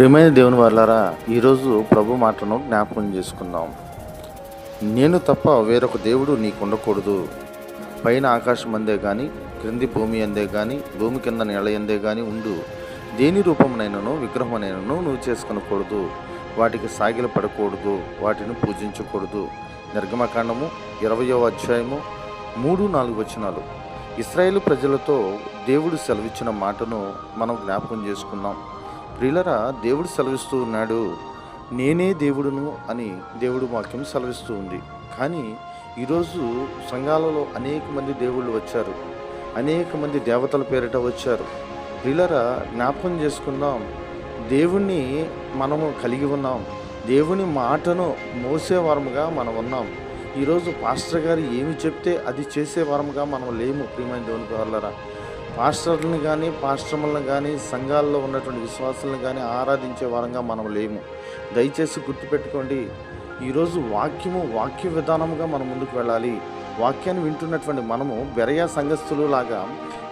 ప్రియమైన దేవుని వాళ్ళారా ఈరోజు ప్రభు మాటను జ్ఞాపకం చేసుకుందాం. నేను తప్ప వేరొక దేవుడు నీకు ఉండకూడదు పైన ఆకాశం అందే కానీ క్రింది భూమి అందే కానీ భూమి కింద నేల అందే కానీ ఉండు. దేని రూపమునైనను విగ్రహమునైనను నువ్వు చేసుకునకూడదు. వాటికి సాగిల పడకూడదు. వాటిని పూజించకూడదు. నిర్గమకాండము ఇరవయో అధ్యాయము మూడు నాలుగు వచనాలు. ఇస్రాయేల్ ప్రజలతో దేవుడు సెలవిచ్చిన మాటను మనం జ్ఞాపకం చేసుకున్నాం ప్రియులరా దేవుడు సెలవిస్తూ ఉన్నాడు నేనే దేవుడును అని దేవుడు వాక్యం సెలవిస్తూ ఉంది. కానీ ఈరోజు సంఘాలలో అనేక మంది దేవుళ్ళు వచ్చారు అనేక మంది దేవతల పేరిట వచ్చారు. ప్రియులరా జ్ఞాపకం చేసుకుందాం దేవుణ్ణి మనము కలిగి ఉన్నాం దేవుని మాటను మోసేవారముగా మనం ఉన్నాం. ఈరోజు పాస్టర్ గారు ఏమి చెప్తే అది చేసేవారముగా మనం లేము ప్రియమైన దేవుని వాళ్ళరా పాస్టర్ని కానీ పాశ్రమలను కానీ సంఘాల్లో ఉన్నటువంటి విశ్వాసాలను కానీ ఆరాధించే వారంగా మనం లేము. దయచేసి గుర్తుపెట్టుకోండి ఈరోజు వాక్యము వాక్య విధానముగా మనం ముందుకు వెళ్ళాలి. వాక్యాన్ని వింటున్నటువంటి మనము బెరయా సంఘస్థులు లాగా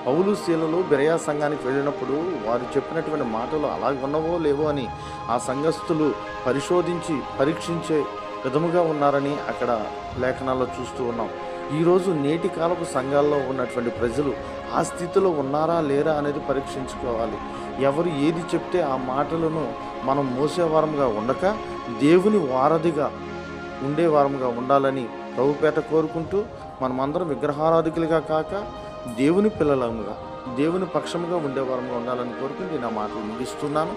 పౌలు శీలలు బెరయా సంఘానికి వెళ్ళినప్పుడు వారు చెప్పినటువంటి మాటలు అలాగ ఉన్నవో లేవో అని ఆ సంఘస్థులు పరిశోధించి పరీక్షించే విధముగా ఉన్నారని అక్కడ లేఖనాల్లో చూస్తూ ఉన్నాం. ఈరోజు నేటి కాలపు సంఘాల్లో ఉన్నటువంటి ప్రజలు ఆ స్థితిలో ఉన్నారా లేరా అనేది పరీక్షించుకోవాలి. ఎవరు ఏది చెప్తే ఆ మాటలను మనం మోసేవారంగా ఉండక దేవుని వారధిగా ఉండేవారంగా ఉండాలని ప్రభుపేట కోరుకుంటూ మనమందరం విగ్రహారాధికులుగా కాక దేవుని పిల్లలముగా దేవుని పక్షముగా ఉండేవారంగా ఉండాలని కోరుకుంటూ నా మాటలు ముగిస్తున్నాను.